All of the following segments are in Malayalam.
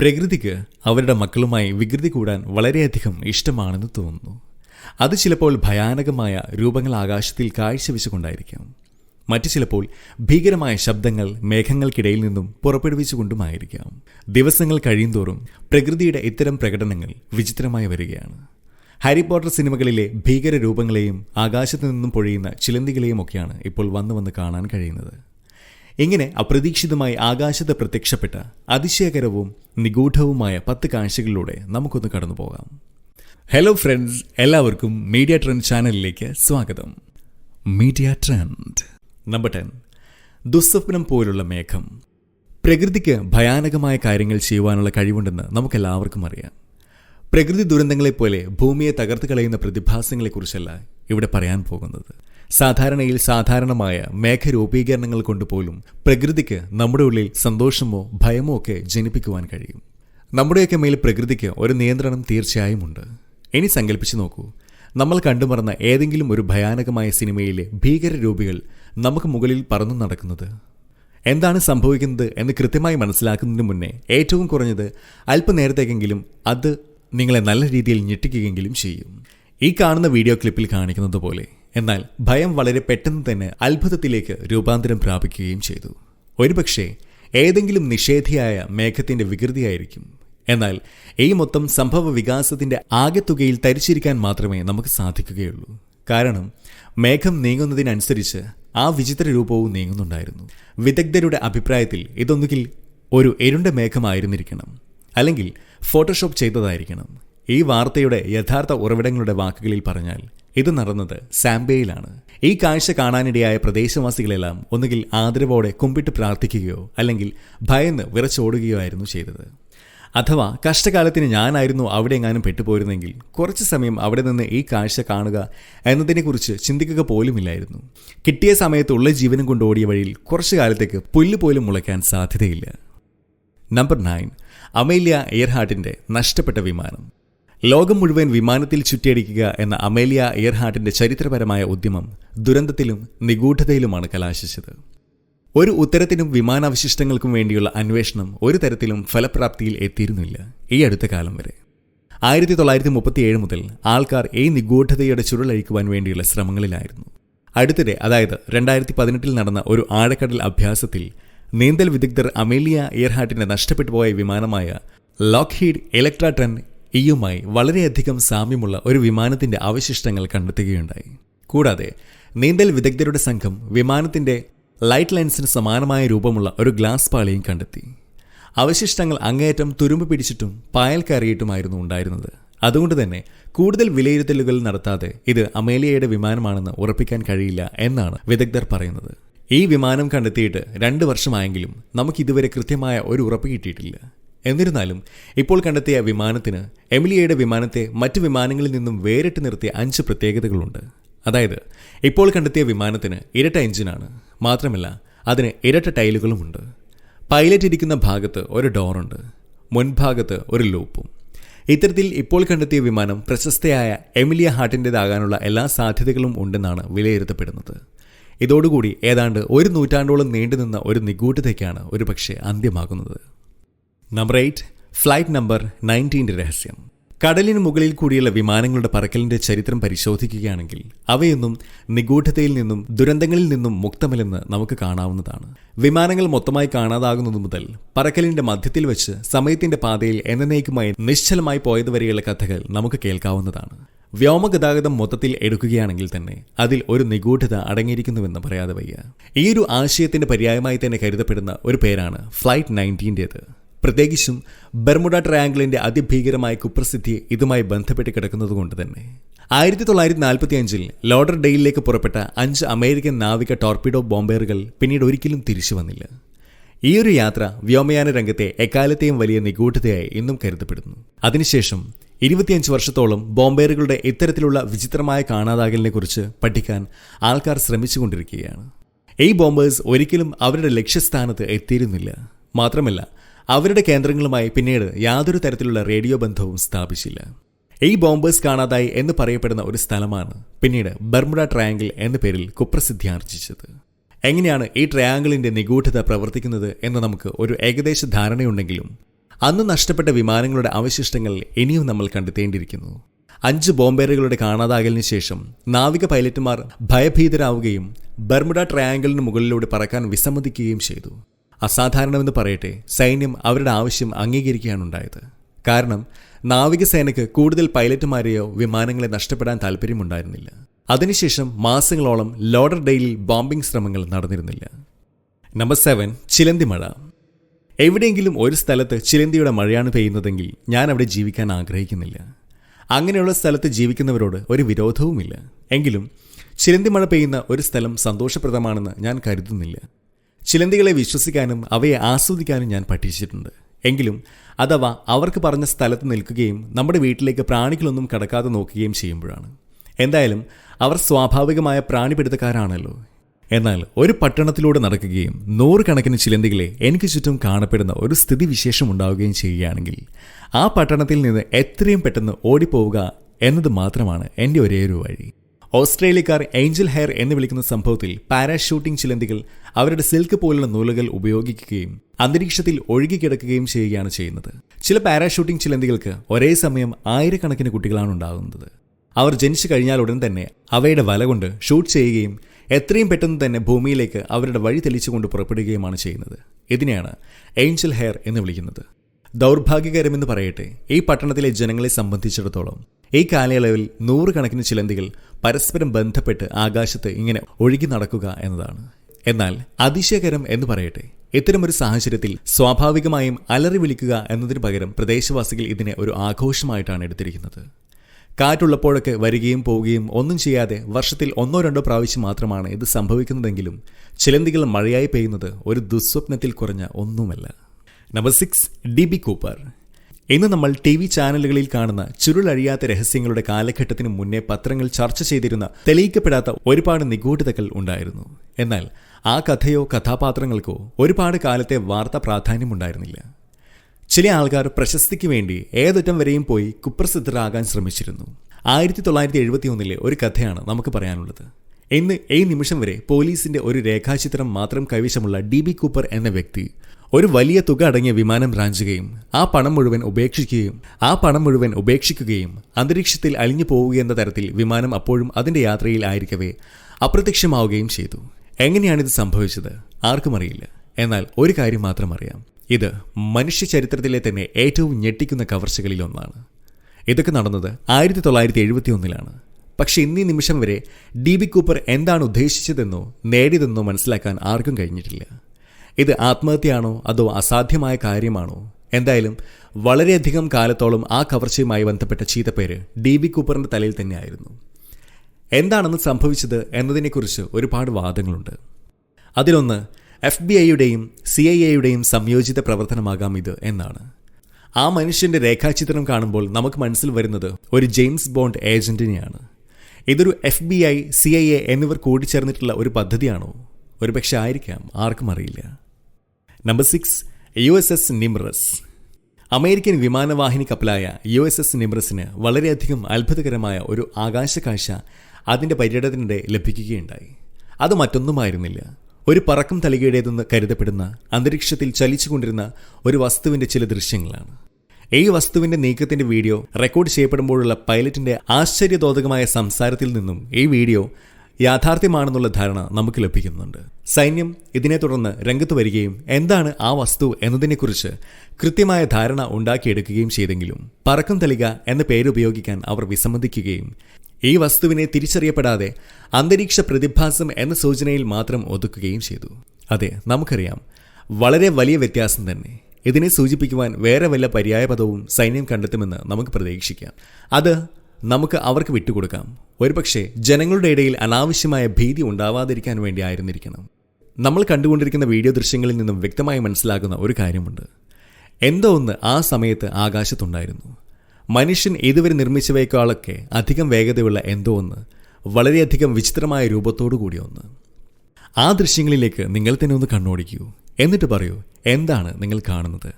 പ്രകൃതിക്ക് അവരുടെ മക്കളുമായി വികൃതി കൂടാൻ വളരെയധികം ഇഷ്ടമാണെന്ന് തോന്നുന്നു. അത് ചിലപ്പോൾ ഭയാനകമായ രൂപങ്ങൾ ആകാശത്തിൽ കാഴ്ചവെച്ചുകൊണ്ടായിരിക്കാം മറ്റു ചിലപ്പോൾ ഭീകരമായ ശബ്ദങ്ങൾ മേഘങ്ങൾക്കിടയിൽ നിന്നും പുറപ്പെടുവിച്ചുകൊണ്ടുമായിരിക്കാം. ദിവസങ്ങൾ കഴിയുന്തോറും പ്രകൃതിയുടെ ഇത്തരം പ്രകടനങ്ങൾ വിചിത്രമായി വരികയാണ്. ഹാരി പോട്ടർ സിനിമകളിലെ ഭീകര രൂപങ്ങളെയും ആകാശത്തു നിന്നും പൊഴിയുന്ന ചിലന്തികളെയും ഒക്കെയാണ് ഇപ്പോൾ വന്നു വന്ന് കാണാൻ കഴിയുന്നത്. ഇങ്ങനെ അപ്രതീക്ഷിതമായി ആകാശത്ത് പ്രത്യക്ഷപ്പെട്ട അതിശയകരവും നിഗൂഢവുമായ പത്ത് കാഴ്ചകളിലൂടെ നമുക്കൊന്ന് കടന്നു പോകാം ഹലോ ഫ്രണ്ട്സ് എല്ലാവർക്കും മീഡിയ ട്രെൻഡ് ചാനലിലേക്ക് സ്വാഗതം. മീഡിയ ട്രെൻഡ് നമ്പർ ടെൻ ദുസ്വപ്നം പോലുള്ള മേഘം. പ്രകൃതിക്ക് ഭയാനകമായ കാര്യങ്ങൾ ചെയ്യുവാനുള്ള കഴിവുണ്ടെന്ന് നമുക്കെല്ലാവർക്കും അറിയാം. പ്രകൃതി ദുരന്തങ്ങളെപ്പോലെ ഭൂമിയെ തകർത്ത് കളയുന്ന പ്രതിഭാസങ്ങളെക്കുറിച്ചല്ല ഇവിടെ പറയാൻ പോകുന്നത്. സാധാരണയിൽ സാധാരണമായ മേഘരൂപീകരണങ്ങൾ കൊണ്ടുപോലും പ്രകൃതിക്ക് നമ്മുടെ ഉള്ളിൽ സന്തോഷമോ ഭയമോ ഒക്കെ ജനിപ്പിക്കുവാൻ കഴിയും. നമ്മുടെയൊക്കെ മേൽ പ്രകൃതിക്ക് ഒരു നിയന്ത്രണം തീർച്ചയായും ഉണ്ട് ഇനി സങ്കല്പിച്ചു നോക്കൂ. നമ്മൾ കണ്ടുമറന്ന ഏതെങ്കിലും ഒരു ഭയാനകമായ സിനിമയിലെ ഭീകരരൂപികൾ നമുക്ക് മുകളിൽ പറന്നു നടക്കുന്നത്. എന്താണ് സംഭവിക്കുന്നത് എന്ന് കൃത്യമായി മനസ്സിലാക്കുന്നതിന് മുന്നേ ഏറ്റവും കുറഞ്ഞത് അല്പനേരത്തേക്കെങ്കിലും അത് നിങ്ങളെ നല്ല രീതിയിൽ ഞെട്ടിക്കുകയെങ്കിലും ചെയ്യും. ഈ കാണുന്ന വീഡിയോ ക്ലിപ്പിൽ കാണിക്കുന്നത് പോലെ എന്നാൽ ഭയം വളരെ പെട്ടെന്ന് തന്നെ അത്ഭുതത്തിലേക്ക് രൂപാന്തരം പ്രാപിക്കുകയും ചെയ്തു. ഒരുപക്ഷെ ഏതെങ്കിലും നിഷേധിയായ മേഘത്തിന്റെ വികൃതിയായിരിക്കും. എന്നാൽ ഈ മൊത്തം സംഭവ വികാസത്തിന്റെ ആകെത്തുകയിൽ തരിച്ചിരിക്കാൻ മാത്രമേ നമുക്ക് സാധിക്കുകയുള്ളൂ. കാരണം മേഘം നീങ്ങുന്നതിനനുസരിച്ച് ആ വിചിത്ര രൂപവും നീങ്ങുന്നുണ്ടായിരുന്നു. വിദഗ്ധരുടെ അഭിപ്രായത്തിൽ ഇതൊന്നുകിൽ ഒരു എരുണ്ട മേഘമായിരുന്നിരിക്കണം. അല്ലെങ്കിൽ ഫോട്ടോഷോപ്പ് ചെയ്തതായിരിക്കണം. ഈ വാർത്തയുടെ യഥാർത്ഥ ഉറവിടങ്ങളുടെ വാക്കുകളിൽ പറഞ്ഞാൽ ഇത് നടന്നത് സാംബയിലാണ്. ഈ കാഴ്ച കാണാനിടയായ പ്രദേശവാസികളെല്ലാം ഒന്നുകിൽ ആദരവോടെ കുമ്പിട്ട് പ്രാർത്ഥിക്കുകയോ അല്ലെങ്കിൽ ഭയന്ന് വിറച്ചോടുകയോ ആയിരുന്നു ചെയ്തത്. അഥവാ കഷ്ടകാലത്തിന് ഞാനായിരുന്നു അവിടെ എങ്ങാനും പെട്ടുപോയിരുന്നെങ്കിൽ കുറച്ച് സമയം അവിടെ നിന്ന് ഈ കാഴ്ച കാണുക എന്നതിനെക്കുറിച്ച് ചിന്തിക്കുക പോലുമില്ലായിരുന്നു. കിട്ടിയ സമയത്ത് ഉള്ള ജീവനും കൊണ്ട് ഓടിയ വഴിയിൽ കുറച്ചു കാലത്തേക്ക് പുല്ല് പോലും മുളയ്ക്കാൻ സാധ്യതയില്ല. Number nine. അമേലിയ എയർഹാർട്ടിന്റെ നഷ്ടപ്പെട്ട വിമാനം. ലോകം മുഴുവൻ വിമാനത്തിൽ ചുറ്റിയടിക്കുക എന്ന അമേലിയ എയർഹാർട്ടിന്റെ ചരിത്രപരമായ ഉദ്യമം ദുരന്തത്തിലും നിഗൂഢതയിലുമാണ് കലാശിച്ചത്. ഒരു ഉത്തരത്തിനും വിമാനാവശിഷ്ടങ്ങൾക്കും വേണ്ടിയുള്ള അന്വേഷണം ഒരു തരത്തിലും ഫലപ്രാപ്തിയിൽ എത്തിയിരുന്നില്ല ഈ അടുത്ത കാലം വരെ. ആയിരത്തി തൊള്ളായിരത്തി മുപ്പത്തിയേഴ് മുതൽ ആൾക്കാർ ഈ നിഗൂഢതയുടെ ചുരുളഴിക്കുവാൻ വേണ്ടിയുള്ള ശ്രമങ്ങളിലായിരുന്നു. അടുത്തിടെ അതായത് രണ്ടായിരത്തി പതിനെട്ടിൽ നടന്ന ഒരു ആഴക്കടൽ അഭ്യാസത്തിൽ നീന്തൽ വിദഗ്ധർ അമേലിയ എയർഹാർട്ടിന്റെ നഷ്ടപ്പെട്ടു പോയ വിമാനമായ ലോക്ക്ഹീഡ് ഇലക്ട്രാ ടെൻ ഇയുമായി വളരെയധികം സാമ്യമുള്ള ഒരു വിമാനത്തിന്റെ അവശിഷ്ടങ്ങൾ കണ്ടെത്തുകയുണ്ടായി. കൂടാതെ നീന്തൽ വിദഗ്ധരുടെ സംഘം വിമാനത്തിന്റെ ലൈറ്റ് ലൈൻസിന് സമാനമായ രൂപമുള്ള ഒരു ഗ്ലാസ് പാളിയും കണ്ടെത്തി. അവശിഷ്ടങ്ങൾ അങ്ങേയറ്റം തുരുമ്പ് പിടിച്ചിട്ടും പായൽ കയറിയിട്ടുമായിരുന്നു ഉണ്ടായിരുന്നത്. അതുകൊണ്ട് തന്നെ കൂടുതൽ വിലയിരുത്തലുകൾ നടത്താതെ ഇത് അമേലിയയുടെ വിമാനമാണെന്ന് ഉറപ്പിക്കാൻ കഴിയില്ല എന്നാണ് വിദഗ്ധർ പറയുന്നത്. ഈ വിമാനം കണ്ടെത്തിയിട്ട് രണ്ട് വർഷമായെങ്കിലും നമുക്കിതുവരെ കൃത്യമായ ഒരു ഉറപ്പ് കിട്ടിയിട്ടില്ല. എന്നിരുന്നാലും ഇപ്പോൾ കണ്ടെത്തിയ വിമാനത്തിന് എമിലിയയുടെ വിമാനത്തെ മറ്റ് വിമാനങ്ങളിൽ നിന്നും വേറിട്ട് നിർത്തിയ അഞ്ച് പ്രത്യേകതകളുണ്ട്. അതായത് ഇപ്പോൾ കണ്ടെത്തിയ വിമാനത്തിന് ഇരട്ട എഞ്ചിനാണ് മാത്രമല്ല അതിന് ഇരട്ട ടൈലുകളുമുണ്ട്. പൈലറ്റ് ഇരിക്കുന്ന ഭാഗത്ത് ഒരു ഡോറുണ്ട് മുൻഭാഗത്ത് ഒരു ലൂപ്പും. ഇത്തരത്തിൽ ഇപ്പോൾ കണ്ടെത്തിയ വിമാനം പ്രശസ്തയായ എമിലിയ ഹാർട്ടിന്റെതാകാനുള്ള എല്ലാ സാധ്യതകളും ഉണ്ടെന്നാണ് വിലയിരുത്തപ്പെടുന്നത്. ഇതോടുകൂടി ഏതാണ്ട് ഒരു നൂറ്റാണ്ടോളം നീണ്ടുനിന്ന ഒരു നിഗൂഢതയ്ക്കാണ് ഒരുപക്ഷെ അന്ത്യമാകുന്നത്. നമ്പർ എയ്റ്റ് ഫ്ലൈറ്റ് നമ്പർ നയന്റീന്റെ രഹസ്യം. കടലിന് മുകളിൽ കൂടിയുള്ള വിമാനങ്ങളുടെ പറക്കലിന്റെ ചരിത്രം പരിശോധിക്കുകയാണെങ്കിൽ അവയൊന്നും നിഗൂഢതയിൽ നിന്നും ദുരന്തങ്ങളിൽ നിന്നും മുക്തമല്ലെന്ന് നമുക്ക് കാണാവുന്നതാണ്. വിമാനങ്ങൾ മൊത്തമായി കാണാതാകുന്നതു മുതൽ പറക്കലിന്റെ മധ്യത്തിൽ വെച്ച് സമയത്തിന്റെ പാതയിൽ എന്നേക്കുമായി നിശ്ചലമായി പോയതുവരെയുള്ള കഥകൾ നമുക്ക് കേൾക്കാവുന്നതാണ്. വ്യോമഗതാഗതം മൊത്തത്തിൽ എടുക്കുകയാണെങ്കിൽ തന്നെ അതിൽ ഒരു നിഗൂഢത അടങ്ങിയിരിക്കുന്നുവെന്ന് പറയാതെ വയ്യ. ഈ ഒരു ആശയത്തിന്റെ പര്യായമായി തന്നെ കരുതപ്പെടുന്ന ഒരു പേരാണ് ഫ്ലൈറ്റ് നയന്റീന്റേത് പ്രത്യേകിച്ചും ബർമുഡ ട്രയാങ്കിളിന്റെ അതിഭീകരമായ കുപ്രസിദ്ധി ഇതുമായി ബന്ധപ്പെട്ട് കിടക്കുന്നതുകൊണ്ട് തന്നെ. ആയിരത്തി തൊള്ളായിരത്തി നാൽപ്പത്തി അഞ്ചിൽ ലോഡർ ഡെയിലേക്ക് പുറപ്പെട്ട അഞ്ച് അമേരിക്കൻ നാവിക ടോർപിഡോ ബോംബേറുകൾ പിന്നീട് ഒരിക്കലും തിരിച്ചു വന്നില്ല. ഈ ഒരു യാത്ര വ്യോമയാന രംഗത്തെ എക്കാലത്തെയും വലിയ നിഗൂഢതയായി ഇന്നും കരുതപ്പെടുന്നു. അതിനുശേഷം ഇരുപത്തിയഞ്ച് വർഷത്തോളം ബോംബേറുകളുടെ ഇത്തരത്തിലുള്ള വിചിത്രമായ കാണാതാകലിനെ കുറിച്ച് പഠിക്കാൻ ആൾക്കാർ ശ്രമിച്ചുകൊണ്ടിരിക്കുകയാണ്. ഈ ബോംബേഴ്സ് ഒരിക്കലും അവരുടെ ലക്ഷ്യസ്ഥാനത്ത് എത്തിയിരുന്നില്ല. മാത്രമല്ല അവരുടെ കേന്ദ്രങ്ങളുമായി പിന്നീട് യാതൊരു തരത്തിലുള്ള റേഡിയോ ബന്ധവും സ്ഥാപിച്ചില്ല. ഈ ബോംബേഴ്സ് കാണാതായി എന്ന് പറയപ്പെടുന്ന ഒരു സ്ഥലമാണ് പിന്നീട് ബർമുഡ ട്രയാങ്കിൾ എന്ന പേരിൽ കുപ്രസിദ്ധി ആർജിച്ചത്. എങ്ങനെയാണ് ഈ ട്രയാങ്കിളിന്റെ നിഗൂഢത പ്രവർത്തിക്കുന്നത് എന്ന് നമുക്ക് ഒരു ഏകദേശ ധാരണയുണ്ടെങ്കിലും അന്ന് നഷ്ടപ്പെട്ട വിമാനങ്ങളുടെ അവശിഷ്ടങ്ങൾ ഇനിയും നമ്മൾ കണ്ടെത്തേണ്ടിയിരിക്കുന്നു. അഞ്ച് ബോംബേറുകളുടെ കാണാതാകലിന് ശേഷം നാവിക പൈലറ്റുമാർ ഭയഭീതരാവുകയും ബർമുഡ ട്രയാങ്കിളിന് മുകളിലൂടെ പറക്കാൻ വിസമ്മതിക്കുകയും ചെയ്തു. അസാധാരണമെന്ന് പറയട്ടെ സൈന്യം അവരുടെ ആവശ്യം അംഗീകരിക്കുകയാണ് ഉണ്ടായത് കാരണം നാവികസേനയ്ക്ക് കൂടുതൽ പൈലറ്റുമാരെയോ വിമാനങ്ങളെ നഷ്ടപ്പെടാൻ താല്പര്യമുണ്ടായിരുന്നില്ല അതിനുശേഷം മാസങ്ങളോളം ലോഡർ ഡെയിലിൽ ബോംബിംഗ് ശ്രമങ്ങൾ നടന്നിരുന്നില്ല. നമ്പർ സെവൻ ചിലന്തി മഴ. എവിടെയെങ്കിലും ഒരു സ്ഥലത്ത് ചിലന്തിയുടെ മഴയാണ് പെയ്യുന്നതെങ്കിൽ ഞാൻ അവിടെ ജീവിക്കാൻ ആഗ്രഹിക്കുന്നില്ല. അങ്ങനെയുള്ള സ്ഥലത്ത് ജീവിക്കുന്നവരോട് ഒരു വിരോധവുമില്ല. എങ്കിലും ചിലന്തി മഴ പെയ്യുന്ന ഒരു സ്ഥലം സന്തോഷപ്രദമാണെന്ന് ഞാൻ കരുതുന്നില്ല. ചിലന്തികളെ വിശ്വസിക്കാനും അവയെ ആസ്വദിക്കാനും ഞാൻ പഠിച്ചിട്ടുണ്ട്. എങ്കിലും അഥവാ അവർക്ക് പറഞ്ഞ സ്ഥലത്ത് നിൽക്കുകയും നമ്മുടെ വീട്ടിലേക്ക് പ്രാണികളൊന്നും കടക്കാതെ നോക്കുകയും ചെയ്യുമ്പോഴാണ്. എന്തായാലും അവർ സ്വാഭാവികമായ പ്രാണിപിടുത്തക്കാരാണല്ലോ. എന്നാൽ ഒരു പട്ടണത്തിലൂടെ നടക്കുകയും നൂറുകണക്കിന് ചിലന്തികളെ എനിക്ക് ചുറ്റും കാണപ്പെടുന്ന ഒരു സ്ഥിതിവിശേഷം ഉണ്ടാവുകയും ചെയ്യുകയാണെങ്കിൽ ആ പട്ടണത്തിൽ നിന്ന് എത്രയും പെട്ടെന്ന് ഓടിപ്പോവുക എന്നത് മാത്രമാണ് എന്റെ ഒരേ ഒരു വഴി. ഓസ്ട്രേലിയക്കാർ ഏഞ്ചൽ ഹെയർ എന്ന് വിളിക്കുന്ന സംഭവത്തിൽ പാരാഷൂട്ടിംഗ് ചിലന്തികൾ അവരുടെ സിൽക്ക് പോലുള്ള നൂലുകൾ ഉപയോഗിക്കുകയും അന്തരീക്ഷത്തിൽ ഒഴുകിക്കിടക്കുകയും ചെയ്യുകയാണ് ചെയ്യുന്നത്. ചില പാരാഷൂട്ടിംഗ് ചിലന്തികൾക്ക് ഒരേ സമയം ആയിരക്കണക്കിന് കുട്ടികളാണ് ഉണ്ടാകുന്നത്. അവർ ജനിച്ചു കഴിഞ്ഞാൽ ഉടൻ തന്നെ അവയുടെ വല കൊണ്ട് ഷൂട്ട് ചെയ്യുകയും എത്രയും പെട്ടെന്ന് തന്നെ ഭൂമിയിലേക്ക് അവരുടെ വഴി തെളിച്ചുകൊണ്ട് പുറപ്പെടുകയുമാണ് ചെയ്യുന്നത്. ഇതിനെയാണ് ഏഞ്ചൽ ഹെയർ എന്ന് വിളിക്കുന്നത്. ദൗർഭാഗ്യകരമെന്ന് പറയട്ടെ ഈ പട്ടണത്തിലെ ജനങ്ങളെ സംബന്ധിച്ചിടത്തോളം ഈ കാലയളവിൽ നൂറുകണക്കിന് ചിലന്തികൾ പരസ്പരം ബന്ധപ്പെട്ട് ആകാശത്ത് ഇങ്ങനെ ഒഴുകി നടക്കുക എന്നതാണ്. എന്നാൽ അതിശയകരം എന്ന് പറയട്ടെ ഇത്തരമൊരു സാഹചര്യത്തിൽ സ്വാഭാവികമായും അലറി വിളിക്കുക എന്നതിന് പകരം പ്രദേശവാസികൾ ഇതിനെ ഒരു ആഘോഷമായിട്ടാണ് എടുത്തിരിക്കുന്നത്. കാറ്റുള്ളപ്പോഴൊക്കെ വരികയും പോവുകയും ഒന്നും ചെയ്യാതെ വർഷത്തിൽ ഒന്നോ രണ്ടോ പ്രാവശ്യം മാത്രമാണ് ഇത് സംഭവിക്കുന്നതെങ്കിലും ചിലന്തികൾ മഴയായി പെയ്യുന്നത് ഒരു ദുസ്വപ്നത്തിൽ കുറഞ്ഞ ഒന്നുമല്ല. Number six D B Cooper. ഇന്ന് നമ്മൾ ടി വി ചാനലുകളിൽ കാണുന്ന ചുരുളഴിയാത്ത രഹസ്യങ്ങളുടെ കാലഘട്ടത്തിന് മുന്നേ പത്രങ്ങൾ ചർച്ച ചെയ്തിരുന്ന തെളിയിക്കപ്പെടാത്ത ഒരുപാട് നിഗൂഢതകൾ ഉണ്ടായിരുന്നു. എന്നാൽ ആ കഥയോ കഥാപാത്രങ്ങൾക്കോ ഒരുപാട് കാലത്തെ വാർത്താ പ്രാധാന്യമുണ്ടായിരുന്നില്ല. ചില ആൾക്കാർ പ്രശസ്തിക്ക് വേണ്ടി ഏതറ്റം വരെയും പോയി കുപ്രസിദ്ധരാകാൻ ശ്രമിച്ചിരുന്നു. ആയിരത്തി തൊള്ളായിരത്തി എഴുപത്തി ഒന്നിലെ ഒരു കഥയാണ് നമുക്ക് പറയാനുള്ളത്. ഇന്ന് ഈ നിമിഷം വരെ പോലീസിന്റെ ഒരു രേഖാചിത്രം മാത്രം കൈവശമുള്ള ഡി ബി കൂപ്പർ എന്ന വ്യക്തി ഒരു വലിയ തുക അടങ്ങിയ വിമാനം റാഞ്ചുകയും ആ പണം മുഴുവൻ ഉപേക്ഷിക്കുകയും ആ പണം മുഴുവൻ ഉപേക്ഷിക്കുകയും അന്തരീക്ഷത്തിൽ അലിഞ്ഞു പോവുകയെന്ന തരത്തിൽ വിമാനം അപ്പോഴും അതിന്റെ യാത്രയിൽ ആയിരിക്കവേ അപ്രത്യക്ഷമാവുകയും ചെയ്തു. എങ്ങനെയാണിത് സംഭവിച്ചത്? ആർക്കും അറിയില്ല. എന്നാൽ ഒരു കാര്യം മാത്രം അറിയാം. ഇത് മനുഷ്യ ചരിത്രത്തിലെ തന്നെ ഏറ്റവും ഞെട്ടിക്കുന്ന കവർച്ചകളിൽ ഒന്നാണ്. ഇതൊക്കെ നടന്നത് ആയിരത്തി തൊള്ളായിരത്തി എഴുപത്തി ഒന്നിലാണ് പക്ഷേ ഇന്നീ നിമിഷം വരെ ഡി ബി കൂപ്പർ എന്താണ് ഉദ്ദേശിച്ചതെന്നോ നേടിയതെന്നോ മനസ്സിലാക്കാൻ ആർക്കും കഴിഞ്ഞിട്ടില്ല. ഇത് ആത്മഹത്യയാണോ അതോ അസാധ്യമായ കാര്യമാണോ? എന്തായാലും വളരെയധികം കാലത്തോളം ആ കവർച്ചയുമായി ബന്ധപ്പെട്ട ചീത്തപ്പേര് ഡി ബി കൂപ്പറിന്റെ തലയിൽ തന്നെയായിരുന്നു. എന്താണെന്ന് സംഭവിച്ചത് എന്നതിനെക്കുറിച്ച് ഒരുപാട് വാദങ്ങളുണ്ട്. അതിലൊന്ന് എഫ് ബി ഐയുടെയും സി ഐ എയുടെയും സംയോജിത പ്രവർത്തനമാകാം ഇത് എന്നാണ്. ആ മനുഷ്യന്റെ രേഖാചിത്രം കാണുമ്പോൾ നമുക്ക് മനസ്സിൽ വരുന്നത് ഒരു ജെയിംസ് ബോണ്ട് ഏജന്റിനെയാണ്. ഇതൊരു F B I C I A എന്നിവർ കൂടിച്ചേർന്നിട്ടുള്ള ഒരു പദ്ധതിയാണോ? ഒരുപക്ഷെ ആയിരിക്കാം ആർക്കും അറിയില്ല. Number six U S S Nimitz American വിമാനവാഹിനി കപ്പലായ യു എസ് എസ് നിമ്രസിന് വളരെയധികം അത്ഭുതകരമായ ഒരു ആകാശക്കാഴ്ച അതിന്റെ പര്യടനത്തിനിടെ ലഭിക്കുകയുണ്ടായി. അത് മറ്റൊന്നുമായിരുന്നില്ല. ഒരു പറക്കം തലികയുടേതെന്ന് കരുതപ്പെടുന്ന അന്തരീക്ഷത്തിൽ ചലിച്ചുകൊണ്ടിരുന്ന ഒരു വസ്തുവിന്റെ ചില ദൃശ്യങ്ങളാണ്. ഈ വസ്തുവിന്റെ നീക്കത്തിന്റെ വീഡിയോ റെക്കോർഡ് ചെയ്യപ്പെടുമ്പോഴുള്ള പൈലറ്റിന്റെ ആശ്ചര്യദോതകമായ സംസാരത്തിൽ നിന്നും ഈ വീഡിയോ യാഥാർത്ഥ്യമാണെന്നുള്ള ധാരണ നമുക്ക് ലഭിക്കുന്നുണ്ട്. സൈന്യം ഇതിനെ തുടർന്ന് രംഗത്ത് വരികയും എന്താണ് ആ വസ്തു എന്നതിനെക്കുറിച്ച് കൃത്യമായ ധാരണ ഉണ്ടാക്കിയെടുക്കുകയും ചെയ്തെങ്കിലും പറക്കം തളിക എന്ന പേരുപയോഗിക്കാൻ അവർ വിസമ്മതിക്കുകയും ഈ വസ്തുവിനെ തിരിച്ചറിയപ്പെടാതെ അന്തരീക്ഷ പ്രതിഭാസം എന്ന സൂചനയിൽ മാത്രം ഒതുക്കുകയും ചെയ്തു. അതെ നമുക്കറിയാം. വളരെ വലിയ വ്യത്യാസം തന്നെ. ഇതിനെ സൂചിപ്പിക്കുവാൻ വേറെ വല്ല പര്യായപദവും സൈന്യം കണ്ടെത്തുമെന്ന് നമുക്ക് പ്രതീക്ഷിക്കാം. അത് നമുക്ക് അവർക്ക് വിട്ടുകൊടുക്കാം. ഒരുപക്ഷെ ജനങ്ങളുടെ ഇടയിൽ അനാവശ്യമായ ഭീതി ഉണ്ടാവാതിരിക്കാൻ വേണ്ടി ആയിരുന്നിരിക്കണം. നമ്മൾ കണ്ടുകൊണ്ടിരിക്കുന്ന വീഡിയോ ദൃശ്യങ്ങളിൽ നിന്നും വ്യക്തമായി മനസ്സിലാകുന്ന ഒരു കാര്യമുണ്ട്. എന്തോ ഒന്ന് ആ സമയത്ത് ആകാശത്തുണ്ടായിരുന്നു. മനുഷ്യൻ ഇതുവരെ നിർമ്മിച്ചവയേക്കാളൊക്കെ അധികം വേഗതയുള്ള എന്തോ ഒന്ന് വളരെയധികം വിചിത്രമായ രൂപത്തോടു കൂടിയ ഒന്ന്. ആ ദൃശ്യങ്ങളിലേക്ക് നിങ്ങൾ തന്നെ ഒന്ന് കണ്ണോടിക്കൂ. എന്നിട്ട് പറയൂ എന്താണ് നിങ്ങൾ കാണുന്നത്?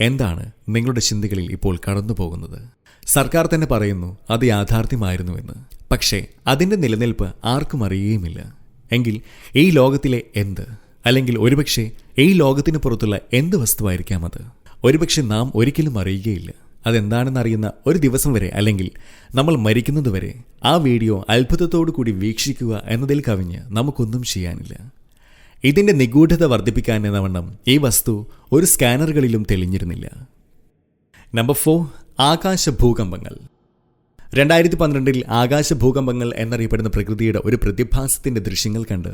എന്താണ് നിങ്ങളുടെ ചിന്തകളിൽ ഇപ്പോൾ കടന്നു പോകുന്നത് സർക്കാർ തന്നെ പറയുന്നു അത് യാഥാർത്ഥ്യമായിരുന്നുവെന്ന്. പക്ഷേ അതിന്റെ നിലനിൽപ്പ് ആർക്കും അറിയുകയുമില്ല. എങ്കിൽ ഈ ലോകത്തിലെ എന്ത്? അല്ലെങ്കിൽ ഒരുപക്ഷെ ഈ ലോകത്തിന് പുറത്തുള്ള എന്ത് വസ്തുവായിരിക്കാം അത്? ഒരുപക്ഷെ നാം ഒരിക്കലും അറിയുകയില്ല. അതെന്താണെന്ന് അറിയുന്ന ഒരു ദിവസം വരെ അല്ലെങ്കിൽ നമ്മൾ മരിക്കുന്നതുവരെ ആ വീഡിയോ അത്ഭുതത്തോടു കൂടി വീക്ഷിക്കുക എന്നതിൽ കവിഞ്ഞ് നമുക്കൊന്നും ചെയ്യാനില്ല. ഇതിന്റെ നിഗൂഢത വർദ്ധിപ്പിക്കാൻ എന്നവണ്ണം ഈ വസ്തു ഒരു സ്കാനറുകളിലും തെളിഞ്ഞിരുന്നില്ല. നമ്പർ ഫോർ ആകാശ ഭൂകമ്പങ്ങൾ രണ്ടായിരത്തി പന്ത്രണ്ടിൽ ആകാശ ഭൂകമ്പങ്ങൾ എന്നറിയപ്പെടുന്ന പ്രകൃതിയുടെ ഒരു പ്രതിഭാസത്തിന്റെ ദൃശ്യങ്ങൾ കണ്ട്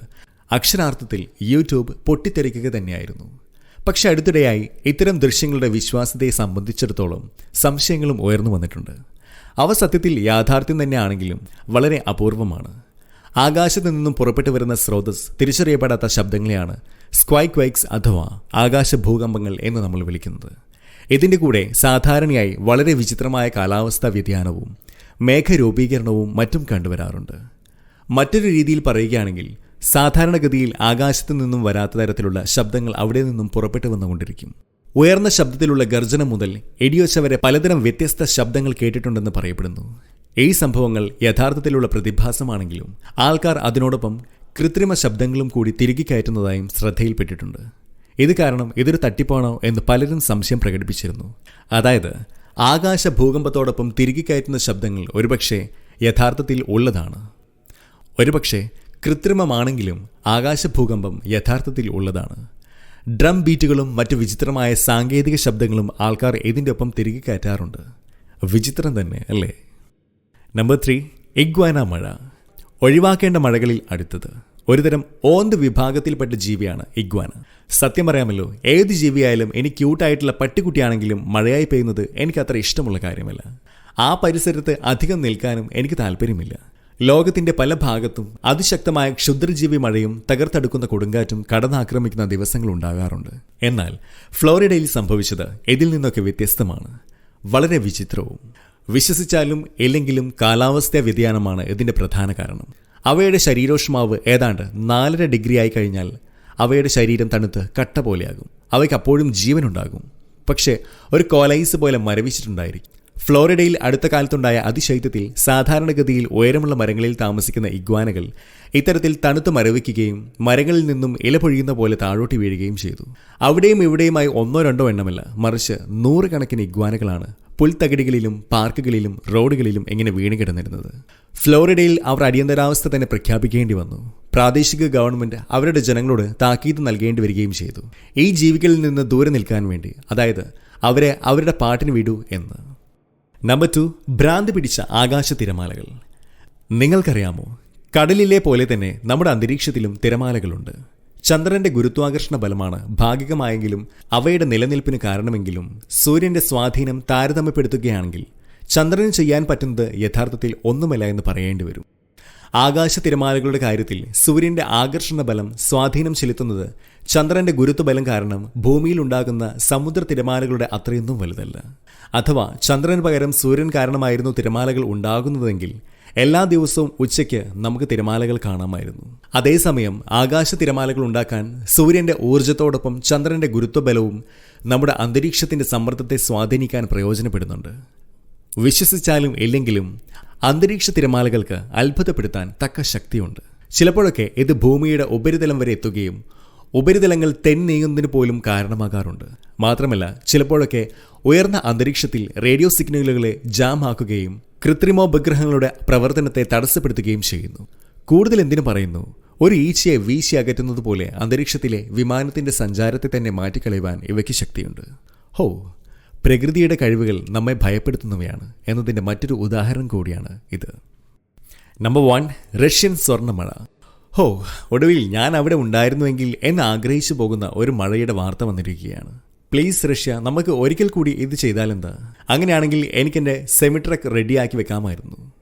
അക്ഷരാർത്ഥത്തിൽ യൂട്യൂബ് പൊട്ടിത്തെറിക്കുക തന്നെയായിരുന്നു. പക്ഷെ അടുത്തിടെയായി ഇത്തരം ദൃശ്യങ്ങളുടെ വിശ്വാസ്യതയെ സംബന്ധിച്ചിടത്തോളം സംശയങ്ങളും ഉയർന്നു വന്നിട്ടുണ്ട്. അവ സത്യത്തിൽ യാഥാർത്ഥ്യം തന്നെയാണെങ്കിലും വളരെ അപൂർവമാണ്. ആകാശത്ത് നിന്നും പുറപ്പെട്ടു വരുന്ന സ്രോതസ് തിരിച്ചറിയപ്പെടാത്ത ശബ്ദങ്ങളെയാണ് സ്ക്വൈക്വൈക്സ് അഥവാ ആകാശ ഭൂകമ്പങ്ങൾ എന്ന് നമ്മൾ വിളിക്കുന്നത്. ഇതിന്റെ കൂടെ സാധാരണയായി വളരെ വിചിത്രമായ കാലാവസ്ഥാ വ്യതിയാനവും മേഘരൂപീകരണവും മറ്റും കണ്ടുവരാറുണ്ട്. മറ്റൊരു രീതിയിൽ പറയുകയാണെങ്കിൽ സാധാരണഗതിയിൽ ആകാശത്തു നിന്നും വരാത്ത തരത്തിലുള്ള ശബ്ദങ്ങൾ അവിടെ നിന്നും പുറപ്പെട്ടു വന്നുകൊണ്ടിരിക്കും. ഉയർന്ന ശബ്ദത്തിലുള്ള ഗർജനം മുതൽ ഇടിയൊച്ച വരെ പലതരം വ്യത്യസ്ത ശബ്ദങ്ങൾ കേട്ടിട്ടുണ്ടെന്ന് പറയപ്പെടുന്നു. ഈ സംഭവങ്ങൾ യഥാർത്ഥത്തിലുള്ള പ്രതിഭാസമാണെങ്കിലും ആൾക്കാർ അതിനോടൊപ്പം കൃത്രിമ ശബ്ദങ്ങളും കൂടി തിരികെ കയറ്റുന്നതായും ശ്രദ്ധയിൽപ്പെട്ടിട്ടുണ്ട്. ഇത് കാരണം ഇതൊരു തട്ടിപ്പാണോ എന്ന് പലരും സംശയം പ്രകടിപ്പിച്ചിരുന്നു. അതായത് ആകാശ ഭൂകമ്പത്തോടൊപ്പം തിരികെ കയറ്റുന്ന ശബ്ദങ്ങൾ ഒരുപക്ഷെ യഥാർത്ഥത്തിൽ ഉള്ളതാണ്. ഒരുപക്ഷെ കൃത്രിമമാണെങ്കിലും ആകാശ ഭൂകമ്പം യഥാർത്ഥത്തിൽ ഉള്ളതാണ്. ഡ്രം ബീറ്റുകളും മറ്റു വിചിത്രമായ സാങ്കേതിക ശബ്ദങ്ങളും ആൾക്കാർ ഇതിന്റെ ഒപ്പം തിരികെ കയറ്റാറുണ്ട്. വിചിത്രം തന്നെ അല്ലേ? നമ്പർ ത്രീ ഇഗ്വാന മഴ. ഒഴിവാക്കേണ്ട മഴകളിൽ അടുത്തത്. ഒരുതരം ഓന്ത് വിഭാഗത്തിൽപ്പെട്ട ജീവിയാണ് ഇഗ്വാന സത്യം പറയാമല്ലോ ഏത് ജീവിയായാലും എനിക്ക് ക്യൂട്ടായിട്ടുള്ള പട്ടിക്കുട്ടിയാണെങ്കിലും മഴയായി പെയ്യുന്നത് എനിക്ക് അത്ര ഇഷ്ടമുള്ള കാര്യമല്ല. ആ പരിസരത്ത് അധികം നിൽക്കാനും എനിക്ക് താല്പര്യമില്ല. ലോകത്തിന്റെ പല ഭാഗത്തും അതിശക്തമായ ക്ഷുദ്രജീവി മഴയും തകർത്തെടുക്കുന്ന കൊടുങ്കാറ്റും കടന്നാക്രമിക്കുന്ന ദിവസങ്ങൾ ഉണ്ടാകാറുണ്ട്. എന്നാൽ ഫ്ലോറിഡയിൽ സംഭവിച്ചത് ഇതിൽ നിന്നൊക്കെ വ്യത്യസ്തമാണ്. വളരെ വിചിത്രവും. വിശ്വസിച്ചാലും ഇല്ലെങ്കിലും കാലാവസ്ഥാ വ്യതിയാനമാണ് ഇതിന്റെ പ്രധാന കാരണം. അവയുടെ ശരീരോഷ്മാവ് ഏതാണ്ട് നാലര ഡിഗ്രി ആയി കഴിഞ്ഞാൽ അവയുടെ ശരീരം തണുത്ത് കട്ട പോലെയാകും. അവയ്ക്ക് അപ്പോഴും ജീവനുണ്ടാകും. പക്ഷേ ഒരു കോലൈസ് പോലെ മരവിച്ചിട്ടുണ്ടായിരിക്കും ഫ്ലോറിഡയിൽ അടുത്ത കാലത്തുണ്ടായ അതിശൈത്യത്തിൽ സാധാരണഗതിയിൽ ഉയരമുള്ള മരങ്ങളിൽ താമസിക്കുന്ന ഇഗ്വാനകൾ ഇത്തരത്തിൽ തണുത്ത് മരവിക്കുകയും മരങ്ങളിൽ നിന്നും ഇല പൊഴിയുന്ന പോലെ താഴോട്ട് വീഴുകയും ചെയ്തു. അവിടെയും ഇവിടെയുമായി ഒന്നോ രണ്ടോ എണ്ണമല്ല മറിച്ച് നൂറുകണക്കിന് ഇഗ്വാനകളാണ് പുൽത്തകിടികളിലും പാർക്കുകളിലും റോഡുകളിലും എങ്ങനെ വീണ് കിടന്നിരുന്നത്. ഫ്ലോറിഡയിൽ അവർ അടിയന്തരാവസ്ഥ തന്നെ പ്രഖ്യാപിക്കേണ്ടി വന്നു. പ്രാദേശിക ഗവൺമെന്റ് അവരുടെ ജനങ്ങളോട് താക്കീത് നൽകേണ്ടി വരികയും ചെയ്തു. ഈ ജീവികളിൽ നിന്ന് ദൂരെ നിൽക്കാൻ വേണ്ടി അതായത് അവരെ അവരുടെ പാട്ടിന് വിടൂ എന്ന്. നമ്പർ ടു ഭ്രാന്തി പിടിച്ച ആകാശ തിരമാലകൾ. നിങ്ങൾക്കറിയാമോ കടലിലെ പോലെ തന്നെ നമ്മുടെ അന്തരീക്ഷത്തിലും തിരമാലകളുണ്ട്. ചന്ദ്രന്റെ ഗുരുത്വാകർഷണ ബലമാണ് ഭാഗികമായെങ്കിലും അവയുടെ നിലനിൽപ്പിന് കാരണമെങ്കിലും സൂര്യന്റെ സ്വാധീനം താരതമ്യപ്പെടുത്തുകയാണെങ്കിൽ ചന്ദ്രന് ചെയ്യാൻ പറ്റുന്നത് യഥാർത്ഥത്തിൽ ഒന്നുമല്ല എന്ന് പറയേണ്ടി വരും. ആകാശ തിരമാലകളുടെ കാര്യത്തിൽ സൂര്യന്റെ ആകർഷണ ബലം സ്വാധീനം ചെലുത്തുന്നത് ചന്ദ്രന്റെ ഗുരുത്വബലം കാരണം ഭൂമിയിൽ ഉണ്ടാകുന്ന സമുദ്ര തിരമാലകളുടെ അത്രയൊന്നും വലുതല്ല. അഥവാ ചന്ദ്രന് പകരം സൂര്യൻ കാരണമായിരുന്നു തിരമാലകൾ ഉണ്ടാകുന്നതെങ്കിൽ എല്ലാ ദിവസവും ഉച്ചയ്ക്ക് നമുക്ക് തിരമാലകൾ കാണാമായിരുന്നു. അതേസമയം ആകാശ തിരമാലകൾ ഉണ്ടാക്കാൻ സൂര്യന്റെ ഊർജത്തോടൊപ്പം ചന്ദ്രന്റെ ഗുരുത്വബലവും നമ്മുടെ അന്തരീക്ഷത്തിന്റെ സമ്മർദ്ദത്തെ സ്വാധീനിക്കാൻ പ്രയോജനപ്പെടുന്നുണ്ട്. വിശ്വസിച്ചാലും ഇല്ലെങ്കിലും അന്തരീക്ഷ തിരമാലകൾക്ക് അത്ഭുതപ്പെടുത്താൻ തക്ക ശക്തിയുണ്ട്. ചിലപ്പോഴൊക്കെ ഇത് ഭൂമിയുടെ ഉപരിതലം വരെ എത്തുകയും ഉപരിതലങ്ങൾ തെന്നീയുന്നതിന് പോലും കാരണമാകാറുണ്ട്. മാത്രമല്ല ചിലപ്പോഴൊക്കെ ഉയർന്ന അന്തരീക്ഷത്തിൽ റേഡിയോ സിഗ്നലുകളെ ജാം ആക്കുകയും കൃത്രിമോപഗ്രഹങ്ങളുടെ പ്രവർത്തനത്തെ തടസ്സപ്പെടുത്തുകയും ചെയ്യുന്നു. കൂടുതൽ എന്തിനു പറയുന്നു? ഒരു ഈച്ചയെ വീശി അകറ്റുന്നത് പോലെ അന്തരീക്ഷത്തിലെ വിമാനത്തിന്റെ സഞ്ചാരത്തെ തന്നെ മാറ്റിക്കളയുവാൻ ഇവയ്ക്ക് ശക്തിയുണ്ട്. ഹോ പ്രകൃതിയുടെ കഴിവുകൾ നമ്മെ ഭയപ്പെടുത്തുന്നവയാണ് എന്നതിന്റെ മറ്റൊരു ഉദാഹരണം കൂടിയാണ് ഇത്. നമ്പർ വൺ റഷ്യൻ സ്വർണമഴ ഹോ ഒടുവിൽ ഞാൻ അവിടെ ഉണ്ടായിരുന്നുവെങ്കിൽ എന്ന് ആഗ്രഹിച്ചു പോകുന്ന ഒരു മഴയുടെ വാർത്ത വന്നിരിക്കുകയാണ്. പ്ലീസ് റഷ്യ നമുക്ക് ഒരിക്കൽ കൂടി ഇത് ചെയ്താലെന്താ? അങ്ങനെയാണെങ്കിൽ എനിക്കെന്റെ സെമിട്രക്ക് റെഡിയാക്കി വെക്കാമായിരുന്നു.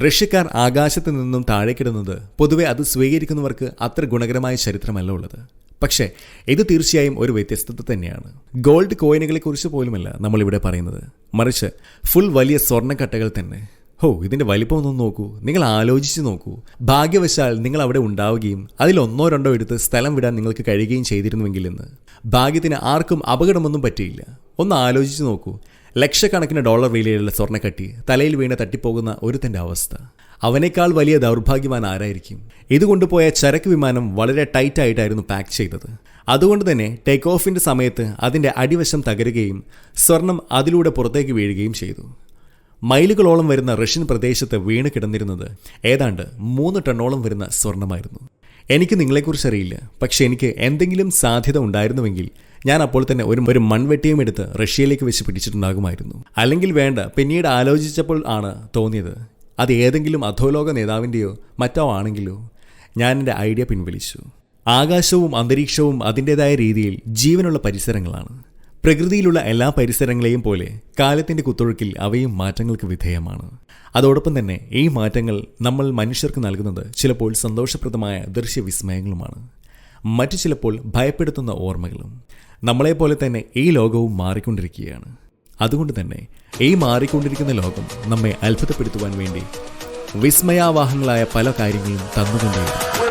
റഷ്യക്കാർ ആകാശത്ത് നിന്നും താഴേക്കിടുന്നത് പൊതുവെ അത് സ്വീകരിക്കുന്നവർക്ക് അത്ര ഗുണകരമായ ചരിത്രമല്ല ഉള്ളത്. പക്ഷേ ഇത് തീർച്ചയായും ഒരു വ്യത്യസ്തത തന്നെയാണ്. ഗോൾഡ് കോയിനുകളെക്കുറിച്ച് പോലുമല്ല നമ്മളിവിടെ പറയുന്നത്. മറിച്ച് ഫുൾ വലിയ സ്വർണക്കട്ടകൾ തന്നെ. ഹോ ഇതിന്റെ വലിപ്പം ഒന്ന് നോക്കൂ. നിങ്ങൾ ആലോചിച്ച് നോക്കൂ. ഭാഗ്യവശാൽ നിങ്ങൾ അവിടെ ഉണ്ടാവുകയും അതിലൊന്നോ രണ്ടോ എടുത്ത് സ്ഥലം വിടാൻ നിങ്ങൾക്ക് കഴിയുകയും ചെയ്തിരുന്നുവെങ്കിൽ ഭാഗ്യത്തിന് ആർക്കും അപകടമൊന്നും പറ്റിയില്ല. ഒന്ന് ആലോചിച്ച് നോക്കൂ. ലക്ഷക്കണക്കിന് ഡോളർ വിലയുള്ള സ്വർണക്കട്ടി തലയിൽ വീണ് തട്ടിപ്പോകുന്ന ഒരുത്തന്റെ അവസ്ഥ. അവനേക്കാൾ വലിയ ദൗർഭാഗ്യവാൻ ആരായിരിക്കും? ഇത് കൊണ്ടുപോയ ചരക്ക് വിമാനം വളരെ ടൈറ്റ് ആയിട്ടായിരുന്നു പാക്ക് ചെയ്തത്. അതുകൊണ്ട് തന്നെ ടേക്ക് ഓഫിന്റെ സമയത്ത് അതിന്റെ അടിവശം തകരുകയും സ്വർണം അതിലൂടെ പുറത്തേക്ക് വീഴുകയും ചെയ്തു. മൈലുകളോളം വരുന്ന റഷ്യൻ പ്രദേശത്ത് വീണ് കിടന്നിരുന്നത് ഏതാണ്ട് മൂന്ന് ടണ്ണോളം വരുന്ന സ്വർണമായിരുന്നു. എനിക്ക് നിങ്ങളെക്കുറിച്ച് അറിയില്ല. പക്ഷേ എനിക്ക് എന്തെങ്കിലും സാധ്യത ഉണ്ടായിരുന്നുവെങ്കിൽ ഞാൻ അപ്പോൾ തന്നെ ഒരു ഒരു മൺവെട്ടിയും എടുത്ത് റഷ്യയിലേക്ക് വെച്ച് പിടിച്ചിട്ടുണ്ടാകുമായിരുന്നു. അല്ലെങ്കിൽ വേണ്ട പിന്നീട് ആലോചിച്ചപ്പോൾ ആണ് തോന്നിയത്. അത് ഏതെങ്കിലും അധോലോക നേതാവിന്റെയോ മറ്റോ ആണെങ്കിലോ ഞാൻ എന്റെ ഐഡിയ പിൻവലിച്ചു. ആകാശവും അന്തരീക്ഷവും അതിന്റെതായ രീതിയിൽ ജീവനുള്ള പരിസരങ്ങളാണ്. പ്രകൃതിയിലുള്ള എല്ലാ പരിസരങ്ങളെയും പോലെ കാലത്തിന്റെ കുത്തൊഴുക്കിൽ അവയും മാറ്റങ്ങൾക്ക് വിധേയമാണ്. അതോടൊപ്പം തന്നെ ഈ മാറ്റങ്ങൾ നമ്മൾ മനുഷ്യർക്ക് നൽകുന്നത് ചിലപ്പോൾ സന്തോഷപ്രദമായ ദൃശ്യവിസ്മയങ്ങളുമാണ്. മറ്റു ചിലപ്പോൾ ഭയപ്പെടുത്തുന്ന ഓർമ്മകളും നമ്മളെപ്പോലെ തന്നെ ഈ ലോകവും മാറിക്കൊണ്ടിരിക്കുകയാണ്. അതുകൊണ്ട് തന്നെ ഈ മാറിക്കൊണ്ടിരിക്കുന്ന ലോകം നമ്മെ അത്ഭുതപ്പെടുത്തുവാൻ വേണ്ടി വിസ്മയാവാഹങ്ങളായ പല കാര്യങ്ങളും തന്നുകൊണ്ടേയിരിക്കും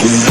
We'll